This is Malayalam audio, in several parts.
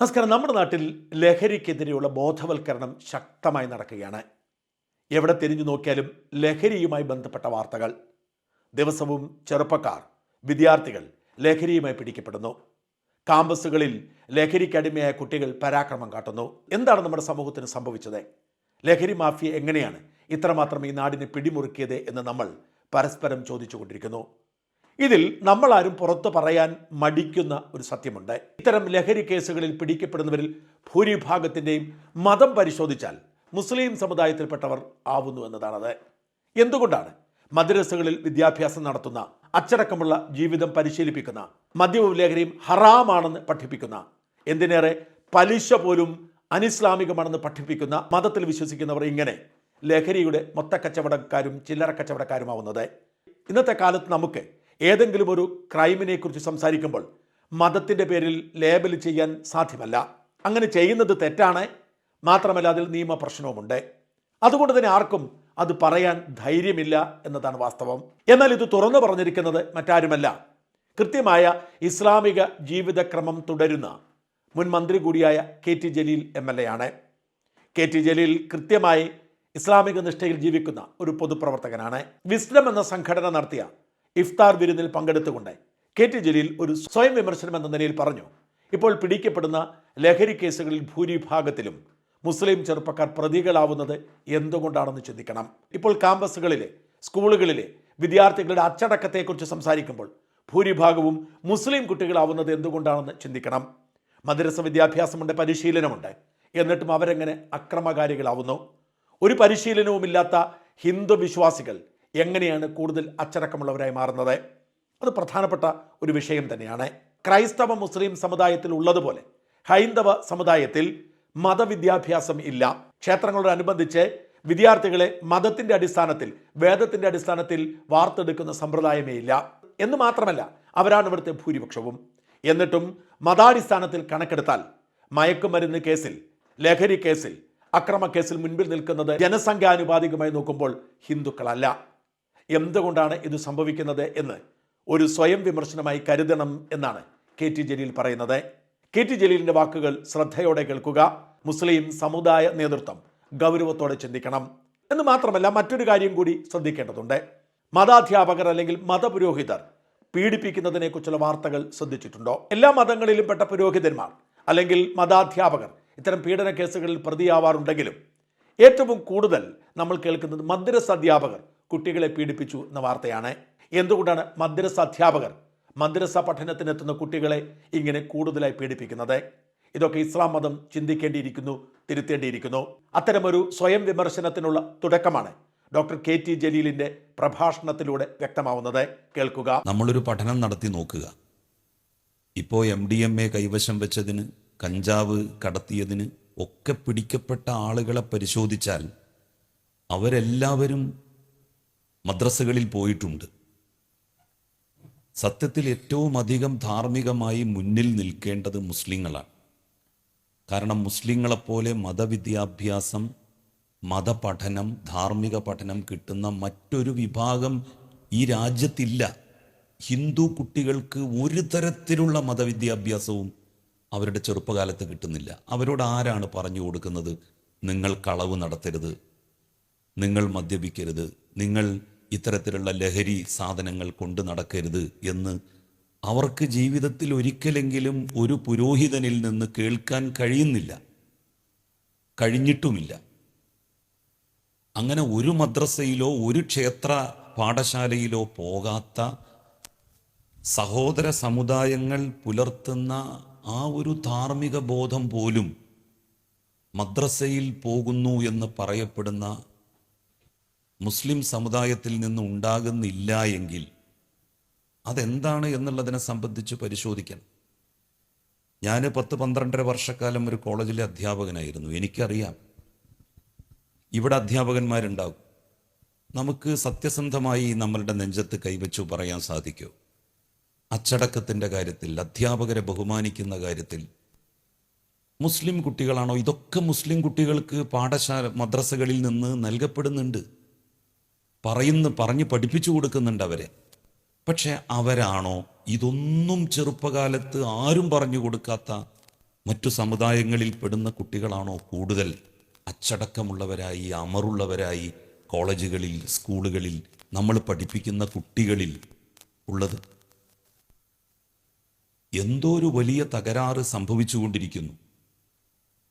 നമസ്കാരം. നമ്മുടെ നാട്ടിൽ ലഹരിക്കെതിരെയുള്ള ബോധവൽക്കരണം ശക്തമായി നടക്കുകയാണ്. എവിടെ തിരിഞ്ഞു നോക്കിയാലും ലഹരിയുമായി ബന്ധപ്പെട്ട വാർത്തകൾ. ദിവസവും ചെറുപ്പക്കാർ വിദ്യാർത്ഥികൾ ലഹരിയുമായി പിടിക്കപ്പെടുന്നു. കാമ്പസുകളിൽ ലഹരിക്കടിമയായ കുട്ടികൾ പരാക്രമം കാട്ടുന്നു. എന്താണ് നമ്മുടെ സമൂഹത്തിന് സംഭവിച്ചത്? ലഹരി മാഫിയ എങ്ങനെയാണ് ഇത്രമാത്രം ഈ നാടിനെ പിടിമുറുക്കിയത് എന്ന് നമ്മൾ പരസ്പരം ചോദിച്ചുകൊണ്ടിരിക്കുന്നു. ഇതിൽ നമ്മളാരും പുറത്ത് പറയാൻ മടിക്കുന്ന ഒരു സത്യമുണ്ട്. ഇത്തരം ലഹരി കേസുകളിൽ പിടിക്കപ്പെടുന്നവരിൽ ഭൂരിഭാഗത്തിന്റെയും മതം പരിശോധിച്ചാൽ മുസ്ലിം സമുദായത്തിൽപ്പെട്ടവർ ആവുന്നു എന്നതാണത്. എന്തുകൊണ്ടാണ്? മദ്രസകളിൽ വിദ്യാഭ്യാസം നടത്തുന്ന അച്ചടക്കമുള്ള ജീവിതം പരിശീലിപ്പിക്കുന്ന മദ്യവും ലഹരിയും ഹറാമാണെന്ന് പഠിപ്പിക്കുന്ന എന്തിനേറെ പലിശ പോലും അനിസ്ലാമികമാണെന്ന് പഠിപ്പിക്കുന്ന മതത്തിൽ വിശ്വസിക്കുന്നവർ ഇങ്ങനെ ലഹരിയുടെ മൊത്തക്കച്ചവടക്കാരും ചില്ലറ കച്ചവടക്കാരുമാവുന്നത് ഇന്നത്തെ കാലത്ത് നമുക്ക് ഏതെങ്കിലും ഒരു ക്രൈമിനെക്കുറിച്ച് സംസാരിക്കുമ്പോൾ മതത്തിന്റെ പേരിൽ ലേബൽ ചെയ്യാൻ സാധ്യമല്ല. അങ്ങനെ ചെയ്യുന്നത് തെറ്റാണ്. മാത്രമല്ല അതിൽ നിയമപ്രശ്നവുമുണ്ട്. അതുകൊണ്ട് തന്നെ ആർക്കും അത് പറയാൻ ധൈര്യമില്ല എന്നതാണ് വാസ്തവം. എന്നാൽ ഇത് തുറന്നു പറഞ്ഞിരിക്കുന്നത് മറ്റാരുമല്ല. കൃത്യമായ ഇസ്ലാമിക ജീവിതക്രമം തുടരുന്ന മുൻ മന്ത്രി കൂടിയായ K T Jaleel M L A ആണ്. കെ ടി ജലീൽ കൃത്യമായി ഇസ്ലാമിക നിഷ്ഠയിൽ ജീവിക്കുന്ന ഒരു പൊതുപ്രവർത്തകനാണ്. വിസ്ഡം എന്ന സംഘടന നടത്തിയ ഇഫ്താർ വിരുന്നിൽ പങ്കെടുത്തുകൊണ്ട് കെ ടി ജലീൽ ഒരു സ്വയം വിമർശനം എന്ന നിലയിൽ പറഞ്ഞു ഇപ്പോൾ പിടിക്കപ്പെടുന്ന ലഹരി കേസുകളിൽ ഭൂരിഭാഗത്തിലും മുസ്ലിം ചെറുപ്പക്കാർ പ്രതികളാവുന്നത് എന്തുകൊണ്ടാണെന്ന് ചിന്തിക്കണം. ഇപ്പോൾ ക്യാമ്പസുകളിലെ സ്കൂളുകളിലെ വിദ്യാർത്ഥികളുടെ അച്ചടക്കത്തെക്കുറിച്ച് സംസാരിക്കുമ്പോൾ ഭൂരിഭാഗവും മുസ്ലിം കുട്ടികളാവുന്നത് എന്തുകൊണ്ടാണെന്ന് ചിന്തിക്കണം. മദ്രസ വിദ്യാഭ്യാസമുണ്ട് പരിശീലനമുണ്ട്. എന്നിട്ടും അവരെങ്ങനെ അക്രമകാരികളാവുന്നു? ഒരു പരിശീലനവുമില്ലാത്ത ഹിന്ദു വിശ്വാസികൾ എങ്ങനെയാണ് കൂടുതൽ അച്ചടക്കമുള്ളവരായി മാറുന്നത്? അത് പ്രധാനപ്പെട്ട ഒരു വിഷയം തന്നെയാണ്. ക്രൈസ്തവ മുസ്ലിം സമുദായത്തിൽ ഉള്ളതുപോലെ ഹൈന്ദവ സമുദായത്തിൽ മതവിദ്യാഭ്യാസം ഇല്ല. ക്ഷേത്രങ്ങളോടനുബന്ധിച്ച് വിദ്യാർത്ഥികളെ മതത്തിന്റെ അടിസ്ഥാനത്തിൽ വേദത്തിന്റെ അടിസ്ഥാനത്തിൽ വാർത്തെടുക്കുന്ന സമ്പ്രദായമേ ഇല്ല. എന്ന് മാത്രമല്ല അവരാണ് ഇവിടുത്തെ ഭൂരിപക്ഷവും. എന്നിട്ടും മതാടിസ്ഥാനത്തിൽ കണക്കെടുത്താൽ മയക്കുമരുന്ന് കേസിൽ ലഹരി കേസിൽ അക്രമ കേസിൽ മുൻപിൽ നിൽക്കുന്നത് ജനസംഖ്യാനുപാതികമായി നോക്കുമ്പോൾ ഹിന്ദുക്കളല്ല. എന്തുകൊണ്ടാണ് ഇത് സംഭവിക്കുന്നത് എന്ന് ഒരു സ്വയം വിമർശനമായി കരുതണം എന്നാണ് കെ ടി ജലീൽ പറയുന്നത്. കെ ടി ജലീലിന്റെ വാക്കുകൾ ശ്രദ്ധയോടെ കേൾക്കുക മുസ്ലിം സമുദായ നേതൃത്വം ഗൗരവത്തോടെ ചിന്തിക്കണം. എന്ന് മാത്രമല്ല മറ്റൊരു കാര്യം കൂടി ശ്രദ്ധിക്കേണ്ടതുണ്ട്. മതാധ്യാപകർ അല്ലെങ്കിൽ മതപുരോഹിതർ പീഡിപ്പിക്കുന്നതിനെക്കുറിച്ചുള്ള വാർത്തകൾ ശ്രദ്ധിച്ചിട്ടുണ്ടോ? എല്ലാ മതങ്ങളിലും പെട്ട പുരോഹിതന്മാർ അല്ലെങ്കിൽ മതാധ്യാപകർ ഇത്തരം പീഡന കേസുകളിൽ പ്രതിയാവാറുണ്ടെങ്കിലും ഏറ്റവും കൂടുതൽ നമ്മൾ കേൾക്കുന്നത് മദ്രസ അധ്യാപകർ കുട്ടികളെ പീഡിപ്പിച്ചു എന്ന വാർത്തയാണ്. എന്തുകൊണ്ടാണ് മദ്രസ അധ്യാപകർ മദ്രസ പഠനത്തിനെത്തുന്ന കുട്ടികളെ ഇങ്ങനെ കൂടുതലായി പീഡിപ്പിക്കുന്നത്? ഇതൊക്കെ ഇസ്ലാം മതം ചിന്തിക്കേണ്ടിയിരിക്കുന്നു തിരുത്തേണ്ടിയിരിക്കുന്നു. അത്തരമൊരു സ്വയം വിമർശനത്തിനുള്ള തുടക്കമാണ് ഡോക്ടർ കെ ടി ജലീലിന്റെ പ്രഭാഷണത്തിലൂടെ വ്യക്തമാവുന്നത്. കേൾക്കുക. നമ്മളൊരു പഠനം നടത്തി നോക്കുക. ഇപ്പോൾ എം ഡി എം എ കൈവശം വെച്ചതിന് കഞ്ചാവ് കടത്തിയതിന് ഒക്കെ പിടിക്കപ്പെട്ട ആളുകളെ പരിശോധിച്ചാൽ അവരെല്ലാവരും മദ്രസകളിൽ പോയിട്ടുണ്ട്. സത്യത്തിൽ ഏറ്റവും അധികം ധാർമ്മികമായി മുന്നിൽ നിൽക്കേണ്ടത് മുസ്ലിങ്ങളാണ്. കാരണം മുസ്ലിങ്ങളെപ്പോലെ മതവിദ്യാഭ്യാസം മതപഠനം ധാർമ്മിക പഠനം കിട്ടുന്ന മറ്റൊരു വിഭാഗം ഈ രാജ്യത്തില്ല. ഹിന്ദു കുട്ടികൾക്ക് ഒരു തരത്തിലുള്ള മതവിദ്യാഭ്യാസവും അവരുടെ ചെറുപ്പകാലത്ത് കിട്ടുന്നില്ല. അവരോട് ആരാണ് പറഞ്ഞു കൊടുക്കുന്നത്? നിങ്ങൾ കളവ് നടത്തരുത്. നിങ്ങൾ മദ്യപിക്കരുത്. നിങ്ങൾ ഇത്തരത്തിലുള്ള ലഹരി സാധനങ്ങൾ കൊണ്ട് നടക്കരുത് എന്ന് അവർക്ക് ജീവിതത്തിൽ ഒരിക്കലെങ്കിലും ഒരു പുരോഹിതനിൽ നിന്ന് കേൾക്കാൻ കഴിയുന്നില്ല. കഴിഞ്ഞിട്ടുമില്ല. അങ്ങനെ ഒരു മദ്രസയിലോ ഒരു ക്ഷേത്ര പാഠശാലയിലോ പോകാത്ത സഹോദര സമുദായങ്ങൾ പുലർത്തുന്ന ആ ഒരു ധാർമ്മിക ബോധം പോലും മദ്രസയിൽ പോകുന്നു എന്ന് പറയപ്പെടുന്ന മുസ്ലിം സമുദായത്തിൽ നിന്നും ഉണ്ടാകുന്നില്ല എങ്കിൽ അതെന്താണ് എന്നുള്ളതിനെ സംബന്ധിച്ച് പരിശോധിക്കണം. ഞാൻ പത്ത് പന്ത്രണ്ടര വർഷക്കാലം ഒരു കോളേജിലെ അധ്യാപകനായിരുന്നു. എനിക്കറിയാം. ഇവിടെ അധ്യാപകന്മാരുണ്ടാകും നമുക്ക് സത്യസന്ധമായി നമ്മളുടെ നെഞ്ചത്ത് കൈവച്ചു പറയാൻ സാധിക്കൂ. അച്ചടക്കത്തിന്റെ കാര്യത്തിൽ അധ്യാപകരെ ബഹുമാനിക്കുന്ന കാര്യത്തിൽ. മുസ്ലിം കുട്ടികളാണോ? ഇതൊക്കെ മുസ്ലിം കുട്ടികൾക്ക് പാഠശാല മദ്രസകളിൽ നിന്ന് നൽകപ്പെടുന്നുണ്ട്. പറയുന്ന പറഞ്ഞ് പഠിപ്പിച്ചു കൊടുക്കുന്നുണ്ട് അവരെ. പക്ഷെ അവരാണോ ഇതൊന്നും ചെറുപ്പകാലത്ത് ആരും പറഞ്ഞു കൊടുക്കാത്ത മറ്റു സമുദായങ്ങളിൽ പെടുന്ന കുട്ടികളാണോ കൂടുതൽ? അച്ചടക്കമുള്ളവരായി അമറുള്ളവരായി കോളേജുകളിൽ സ്കൂളുകളിൽ നമ്മൾ പഠിപ്പിക്കുന്ന കുട്ടികളിൽ ഉള്ളത്? എന്തോ ഒരു വലിയ തകരാറ് സംഭവിച്ചുകൊണ്ടിരിക്കുന്നു.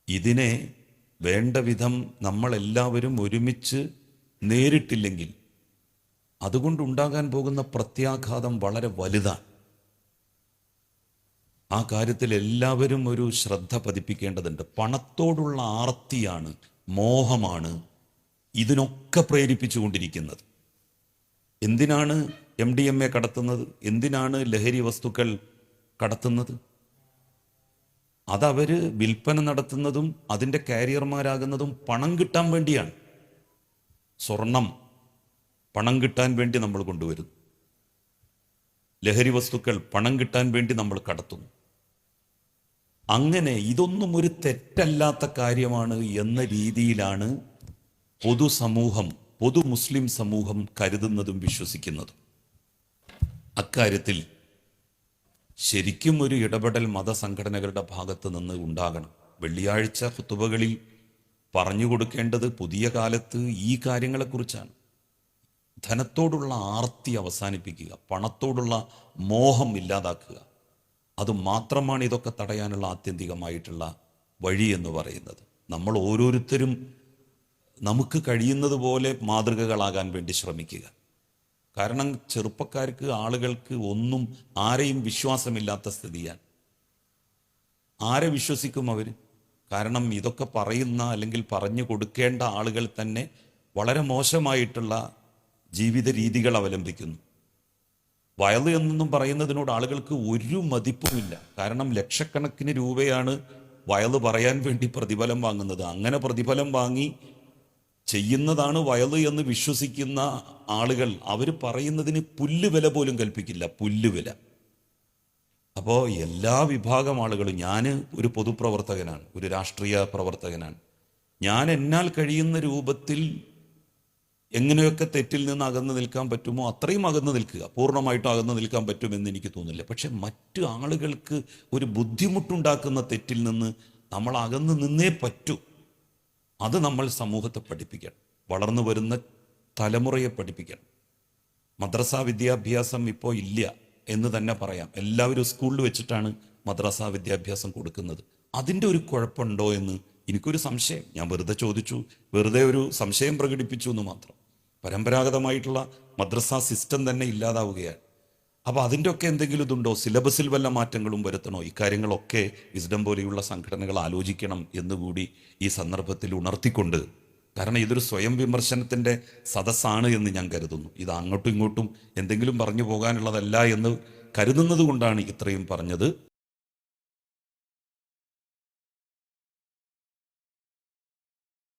ഇതിനെ വേണ്ട വിധം നമ്മളെല്ലാവരും ഒരുമിച്ച് നേരിട്ടില്ലെങ്കിൽ അതുകൊണ്ടുണ്ടാകാൻ പോകുന്ന പ്രത്യാഘാതം വളരെ വലുതാണ്. ആ കാര്യത്തിൽ എല്ലാവരും ഒരു ശ്രദ്ധ പതിപ്പിക്കേണ്ടതുണ്ട്. പണത്തോടുള്ള ആർത്തിയാണ് മോഹമാണ് ഇതിനൊക്കെ പ്രേരിപ്പിച്ചുകൊണ്ടിരിക്കുന്നത്. എന്തിനാണ് എം ഡി എം എ കടത്തുന്നത്? എന്തിനാണ് ലഹരി വസ്തുക്കൾ കടത്തുന്നത്? അതവര് വിൽപ്പന നടത്തുന്നതും അതിന്റെ കാരിയർമാരാകുന്നതും പണം കിട്ടാൻ വേണ്ടിയാണ്. സ്വർണം പണം കിട്ടാൻ വേണ്ടി നമ്മൾ കൊണ്ടുവരുന്നു. ലഹരി വസ്തുക്കൾ പണം കിട്ടാൻ വേണ്ടി നമ്മൾ കടത്തുന്നു. അങ്ങനെ ഇതൊന്നും ഒരു തെറ്റല്ലാത്ത കാര്യമാണ് എന്ന രീതിയിലാണ് പൊതുസമൂഹം പൊതു മുസ്ലിം സമൂഹം കരുതുന്നതും വിശ്വസിക്കുന്നതും. അക്കാര്യത്തിൽ ശരിക്കും ഒരു ഇടപെടൽ മതസംഘടനകളുടെ ഭാഗത്ത് നിന്ന് ഉണ്ടാകണം. വെള്ളിയാഴ്ച കുത്തുവകളിൽ പറഞ്ഞു കൊടുക്കേണ്ടത് പുതിയ കാലത്ത് ഈ കാര്യങ്ങളെക്കുറിച്ചാണ്. ധനത്തോടുള്ള ആർത്തി അവസാനിപ്പിക്കുക പണത്തോടുള്ള മോഹം ഇല്ലാതാക്കുക. അത് മാത്രമാണ് ഇതൊക്കെ തടയാനുള്ള ആത്യന്തികമായിട്ടുള്ള വഴി എന്ന് പറയുന്നത്. നമ്മൾ ഓരോരുത്തരും നമുക്ക് കഴിയുന്നത് പോലെ മാതൃകകളാകാൻ വേണ്ടി ശ്രമിക്കുക. കാരണം ചെറുപ്പക്കാർക്ക് ആളുകൾക്ക് ഒന്നും ആരെയും വിശ്വാസമില്ലാത്ത സ്ഥിതിയാണ്. ആരെ വിശ്വസിക്കും അവർ? കാരണം ഇതൊക്കെ പറയുന്ന അല്ലെങ്കിൽ പറഞ്ഞു കൊടുക്കേണ്ട ആളുകൾ തന്നെ വളരെ മോശമായിട്ടുള്ള ജീവിത രീതികൾ അവലംബിക്കുന്നു. വയൽ എന്നൊന്നും പറയുന്നതിനോട് ആളുകൾക്ക് ഒരു മതിപ്പുമില്ല. കാരണം ലക്ഷക്കണക്കിന് രൂപയാണ് വയൽ പറയാൻ വേണ്ടി പ്രതിഫലം വാങ്ങുന്നത്. അങ്ങനെ പ്രതിഫലം വാങ്ങി ചെയ്യുന്നതാണ് വയൽ എന്ന് വിശ്വസിക്കുന്ന ആളുകൾ. അവർ പറയുന്നതിന് പുല്ലുവില പോലും കൽപ്പിക്കില്ല. പുല്ലുവില. അപ്പോൾ എല്ലാ വിഭാഗം ആളുകളും ഞാൻ ഒരു പൊതുപ്രവർത്തകനാണ് ഒരു രാഷ്ട്രീയ പ്രവർത്തകനാണ്. ഞാൻ എന്നാൽ കഴിയുന്ന രൂപത്തിൽ എങ്ങനെയൊക്കെ തെറ്റിൽ നിന്ന് അകന്നു നിൽക്കാൻ പറ്റുമോ അത്രയും അകന്നു നിൽക്കുക. പൂർണമായിട്ടും അകന്നു നിൽക്കാൻ പറ്റുമെന്ന് എനിക്ക് തോന്നുന്നില്ല. പക്ഷെ മറ്റു ആളുകൾക്ക് ഒരു ബുദ്ധിമുട്ടുണ്ടാക്കുന്ന തെറ്റിൽ നിന്ന് നമ്മൾ അകന്നു നിന്നേ പറ്റൂ. അത് നമ്മൾ സമൂഹത്തെ പഠിപ്പിക്കണം. വളർന്നു വരുന്ന തലമുറയെ പഠിപ്പിക്കണം. മദ്രസ വിദ്യാഭ്യാസം ഇപ്പോൾ ഇല്ല എന്ന് തന്നെ പറയാം. എല്ലാവരും സ്കൂളിൽ വെച്ചിട്ടാണ് മദ്രസ വിദ്യാഭ്യാസം കൊടുക്കുന്നത്. അതിന്റെ ഒരു കുഴപ്പമുണ്ടോ എന്ന് എനിക്കൊരു സംശയം. ഞാൻ വെറുതെ ചോദിച്ചു. വെറുതെ ഒരു സംശയം പ്രകടിപ്പിച്ചു എന്ന് മാത്രം. പരമ്പരാഗതമായിട്ടുള്ള മദ്രസ സിസ്റ്റം തന്നെ ഇല്ലാതാവുകയാണ്. അപ്പോൾ അതിന്റെ ഒക്കെ എന്തെങ്കിലും ഇതുണ്ടോ? സിലബസിൽ വല്ല മാറ്റങ്ങളും വരുത്തണോ? ഇക്കാര്യങ്ങളൊക്കെ വിസ്ഡം പോലെയുള്ള സംഘടനകൾ ആലോചിക്കണം എന്നുകൂടി ഈ സന്ദർഭത്തിൽ ഉണർത്തിക്കൊണ്ട്. കാരണം ഇതൊരു സ്വയം വിമർശനത്തിന്റെ സദസ്സാണ് എന്ന് ഞാൻ കരുതുന്നു. ഇത് അങ്ങോട്ടും ഇങ്ങോട്ടും എന്തെങ്കിലും പറഞ്ഞു പോകാനുള്ളതല്ല എന്ന് കരുതുന്നത് കൊണ്ടാണ് ഇത്രയും പറഞ്ഞത്.